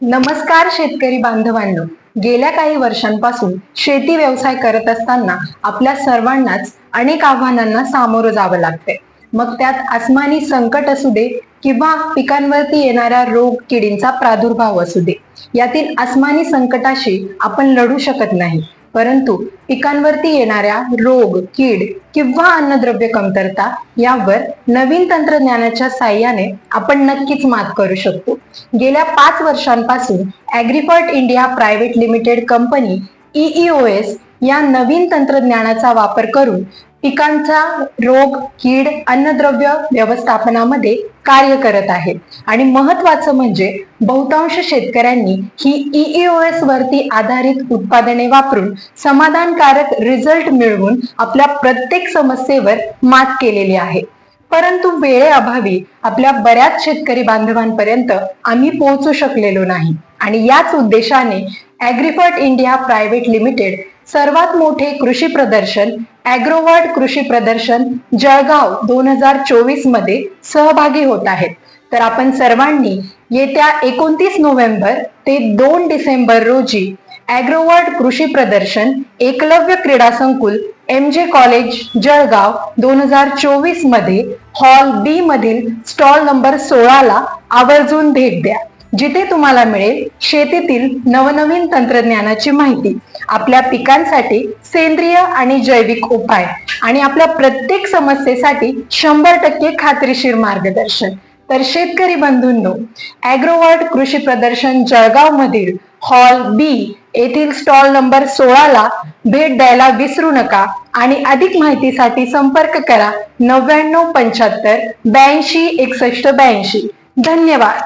नमस्कार शेतकरी बांधवांनो. गेल्या काही वर्षांपासून शेती व्यवसाय करत असताना आपल्या सर्वांनाच अनेक आव्हानांना सामोरं जावं लागते मग त्यात आसमानी संकट असू दे किंवा पिकांवरती येणाऱ्या रोग किडींचा प्रादुर्भाव असू दे यातील आसमानी संकटाशी आपण लढू शकत नाही. परंतु पिकांवरती येणाऱ्या रोग कीड किंवा अन्नद्रव्य कमतरता यावर नवीन तंत्रज्ञानाच्या साह्याने आपण नक्कीच मात करू शकतो. गेल्या पाच वर्षांपासून Agrifert India private limited company EEOS या नवीन तंत्रज्ञानाचा वापर करून पिकांचा रोग कीड अन्नद्रव्य व्यवस्थापनामध्ये कार्य करत आहे. आणि महत्वाचं म्हणजे बहुतांश शेतकऱ्यांनी ही ईईओएस वरती आधारित उत्पादने वापरून समाधानकारक रिझल्ट मिळवून आपल्या प्रत्येक समस्येवर मात केलेली आहे. परंतु वेळेअभावी आपल्या बऱ्याच शेतकरी बांधवांपर्यंत आम्ही पोहोचू शकलेलो नाही. आणि याच उद्देशाने ॲग्रिफर्ट इंडिया प्रायव्हेट लिमिटेड सर्वात मोठे कृषी प्रदर्शन ॲग्रोवर्ड कृषी प्रदर्शन जळगाव दोन हजार चोवीसमध्ये सहभागी होत आहेत. तर आपण सर्वांनी येत्या एकोणतीस नोव्हेंबर ते दोन डिसेंबर रोजी ॲग्रोवर्ड कृषी प्रदर्शन एकलव्य क्रीडा संकुल एम जे कॉलेज जळगाव दोन हजार चोवीसमध्ये हॉल बी मधील स्टॉल नंबर सोळाला आवर्जून भेट द्या. जिथे तुम्हाला मिळेल शेतीतील नवनवीन तंत्रज्ञानाची माहिती आपल्या पिकांसाठी सेंद्रिय आणि जैविक उपाय आणि आपल्या प्रत्येक समस्येसाठी शंभर टक्के खात्रीशीर मार्गदर्शन. तर शेतकरी बंधूंनो ॲग्रोवर्ड कृषी प्रदर्शन जळगाव मधील हॉल बी येथील स्टॉल नंबर सोळाला भेट द्यायला विसरू नका आणि अधिक माहितीसाठी संपर्क करा नव्याण्णव पंच्याहत्तर ब्याऐंशी एकसष्ट ब्याऐंशी. धन्यवाद.